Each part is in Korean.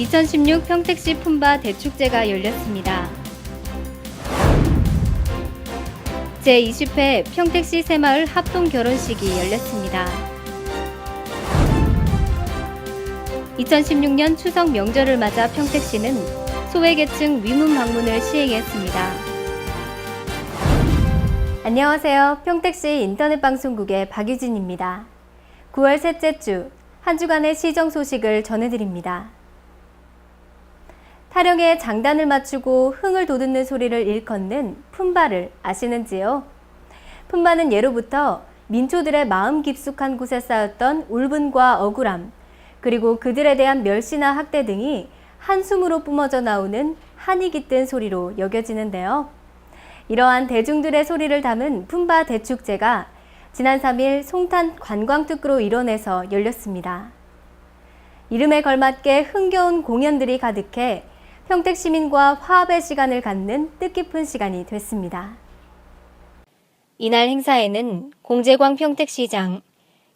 2016 평택시 품바 대축제가 열렸습니다. 제20회 평택시 새마을 합동 결혼식이 열렸습니다. 2016년 추석 명절을 맞아 평택시는 소외계층 위문 방문을 시행했습니다. 안녕하세요. 평택시 인터넷 방송국의 박유진입니다. 9월 셋째 주 한 주간의 시정 소식을 전해드립니다. 타령에 장단을 맞추고 흥을 돋우는 소리를 일컫는 품바를 아시는지요? 품바는 예로부터 민초들의 마음 깊숙한 곳에 쌓였던 울분과 억울함, 그리고 그들에 대한 멸시나 학대 등이 한숨으로 뿜어져 나오는 한이 깃든 소리로 여겨지는데요. 이러한 대중들의 소리를 담은 품바 대축제가 지난 3일 송탄 관광특구로 일원에서 열렸습니다. 이름에 걸맞게 흥겨운 공연들이 가득해 평택 시민과 화합의 시간을 갖는 뜻깊은 시간이 됐습니다. 이날 행사에는 공재광 평택시장,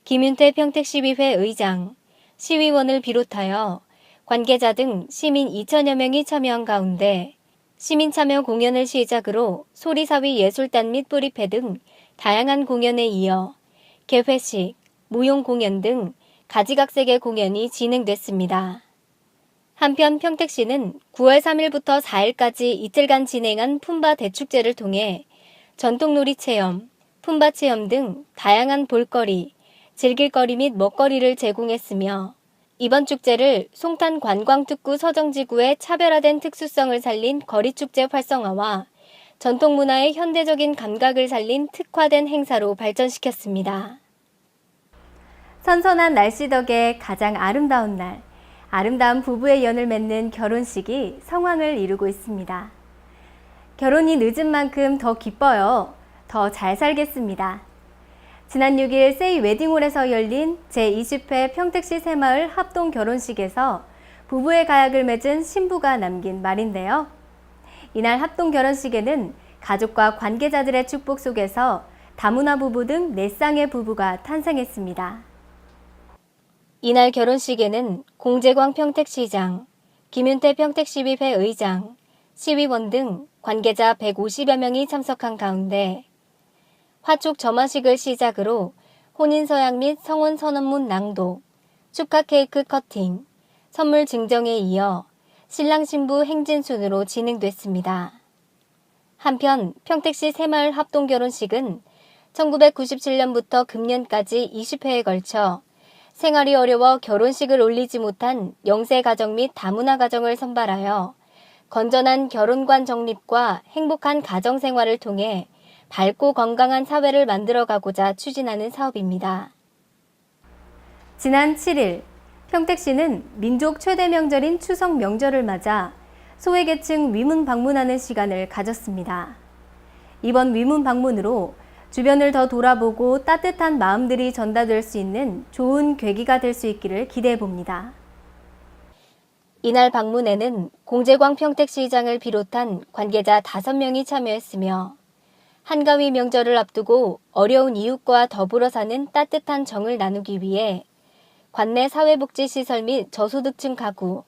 김윤태 평택시의회 의장, 시의원을 비롯하여 관계자 등 시민 2천여 명이 참여한 가운데 시민 참여 공연을 시작으로 소리사위 예술단 및 뿌리패 등 다양한 공연에 이어 개회식, 무용 공연 등 가지각색의 공연이 진행됐습니다. 한편 평택시는 9월 3일부터 4일까지 이틀간 진행한 품바 대축제를 통해 전통놀이 체험, 품바 체험 등 다양한 볼거리, 즐길거리 및 먹거리를 제공했으며 이번 축제를 송탄 관광특구 서정지구의 차별화된 특수성을 살린 거리축제 활성화와 전통문화의 현대적인 감각을 살린 특화된 행사로 발전시켰습니다. 선선한 날씨 덕에 가장 아름다운 날, 아름다운 부부의 연을 맺는 결혼식이 성황을 이루고 있습니다. 결혼이 늦은 만큼 더 기뻐요. 더 잘 살겠습니다. 지난 6일 세이 웨딩홀에서 열린 제20회 평택시 새마을 합동 결혼식에서 부부의 가약을 맺은 신부가 남긴 말인데요. 이날 합동 결혼식에는 가족과 관계자들의 축복 속에서 다문화 부부 등 4쌍의 부부가 탄생했습니다. 이날 결혼식에는 공재광 평택시장, 김윤태 평택시의회 의장, 시의원 등 관계자 150여 명이 참석한 가운데 화촉 점화식을 시작으로 혼인서약 및 성혼 선언문 낭독, 축하 케이크 커팅, 선물 증정에 이어 신랑 신부 행진 순으로 진행됐습니다. 한편 평택시 새마을 합동 결혼식은 1997년부터 금년까지 20회에 걸쳐 생활이 어려워 결혼식을 올리지 못한 영세 가정 및 다문화 가정을 선발하여 건전한 결혼관 정립과 행복한 가정 생활을 통해 밝고 건강한 사회를 만들어가고자 추진하는 사업입니다. 지난 7일 평택시는 민족 최대 명절인 추석 명절을 맞아 소외계층 위문 방문하는 시간을 가졌습니다. 이번 위문 방문으로 주변을 더 돌아보고 따뜻한 마음들이 전달될 수 있는 좋은 계기가 될 수 있기를 기대해 봅니다. 이날 방문에는 공재광 평택시장을 비롯한 관계자 5명이 참여했으며 한가위 명절을 앞두고 어려운 이웃과 더불어 사는 따뜻한 정을 나누기 위해 관내 사회복지시설 및 저소득층 가구,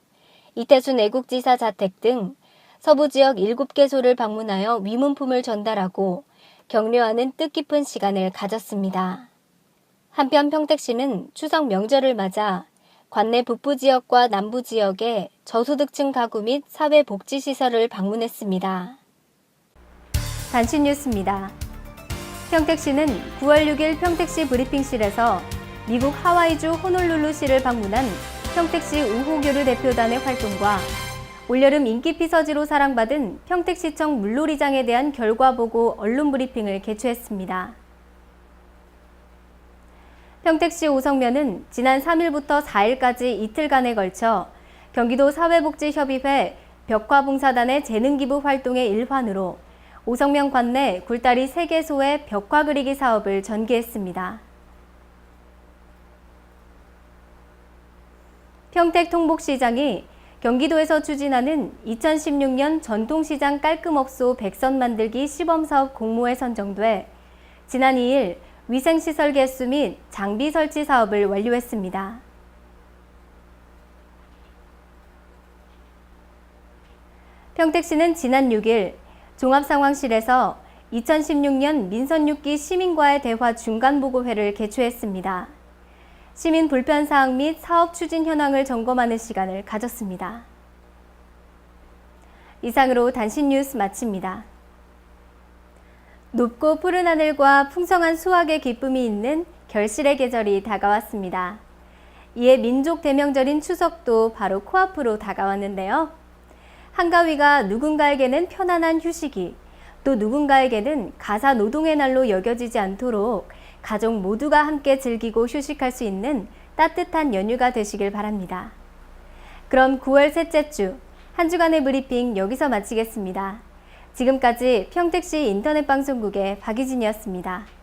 이태순 애국지사 자택 등 서부 지역 7개소를 방문하여 위문품을 전달하고 격려하는 뜻깊은 시간을 가졌습니다. 한편 평택시는 추석 명절을 맞아 관내 북부 지역과 남부 지역의 저소득층 가구 및 사회복지시설을 방문했습니다. 단신 뉴스입니다. 평택시는 9월 6일 평택시 브리핑실에서 미국 하와이주 호놀룰루시를 방문한 평택시 우호교류 대표단의 활동과 올여름 인기 피서지로 사랑받은 평택시청 물놀이장에 대한 결과 보고 언론 브리핑을 개최했습니다. 평택시 오성면은 지난 3일부터 4일까지 이틀간에 걸쳐 경기도 사회복지협의회 벽화봉사단의 재능기부 활동의 일환으로 오성면 관내 굴다리 3개소의 벽화 그리기 사업을 전개했습니다. 평택 통복시장이 경기도에서 추진하는 2016년 전통시장 깔끔업소 백선 만들기 시범사업 공모에 선정돼 지난 2일 위생시설 개수 및 장비 설치 사업을 완료했습니다. 평택시는 지난 6일 종합상황실에서 2016년 민선 6기 시민과의 대화 중간보고회를 개최했습니다. 시민 불편 사항 및 사업 추진 현황을 점검하는 시간을 가졌습니다. 이상으로 단신 뉴스 마칩니다. 높고 푸른 하늘과 풍성한 수확의 기쁨이 있는 결실의 계절이 다가왔습니다. 이에 민족 대명절인 추석도 바로 코앞으로 다가왔는데요. 한가위가 누군가에게는 편안한 휴식이, 또 누군가에게는 가사 노동의 날로 여겨지지 않도록 가족 모두가 함께 즐기고 휴식할 수 있는 따뜻한 연휴가 되시길 바랍니다. 그럼 9월 셋째 주, 한 주간의 브리핑 여기서 마치겠습니다. 지금까지 평택시 인터넷 방송국의 박희진이었습니다.